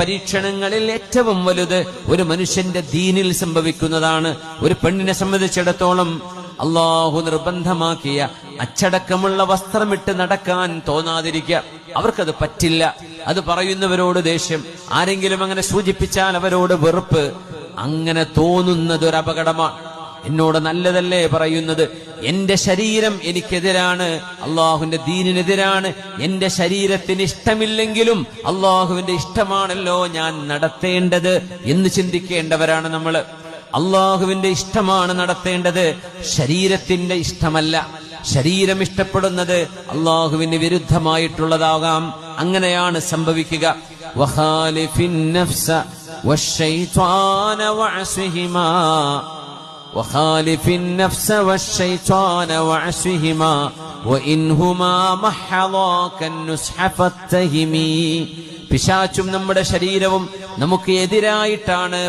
പരീക്ഷണങ്ങളിൽ ഏറ്റവും വലുത് ഒരു മനുഷ്യന്റെ ദീനിൽ സംഭവിക്കുന്നതാണ്. ഒരു പെണ്ണിനെ സംബന്ധിച്ചിടത്തോളം അള്ളാഹു നിർബന്ധമാക്കിയ അച്ചടക്കമുള്ള വസ്ത്രമിട്ട് നടക്കാൻ തോന്നാതിരിക്കുക. അവർക്കത് പറ്റില്ല. അത് പറയുന്നവരോട് ദേഷ്യം. ആരെങ്കിലും അങ്ങനെ സൂചിപ്പിച്ചാൽ അവരോട് വെറുപ്പ്. അങ്ങനെ തോന്നുന്നത് ഒരു അപകടമാണ് എന്നോട് നല്ലതല്ലേ പറയുന്നത്? എന്റെ ശരീരം എനിക്കെതിരാണ് അള്ളാഹുവിന്റെ ദീനിനെതിരാണ് എന്റെ ശരീരത്തിന് ഇഷ്ടമില്ലെങ്കിലും അള്ളാഹുവിന്റെ ഇഷ്ടമാണല്ലോ ഞാൻ നടത്തേണ്ടത് എന്ന് ചിന്തിക്കേണ്ടവരാണ് നമ്മൾ അള്ളാഹുവിന്റെ ഇഷ്ടമാണ് നടത്തേണ്ടത് ശരീരത്തിന്റെ ഇഷ്ടമല്ല. ശരീരം ഇഷ്ടപ്പെടുന്നത് അള്ളാഹുവിന് വിരുദ്ധമായിട്ടുള്ളതാകാം. അങ്ങനെയാണ് സംഭവിക്കുക. വഹാലിഫിൻ നഫ്സ വഅസ്ഹിമാ وخالف النفس والشيطان وعصهما وإنهما محضاك النصح فاتهمي പിശാച്ചും നമ്മുടെ ശരീരവും നമുക്ക് എതിരായിട്ടാണ്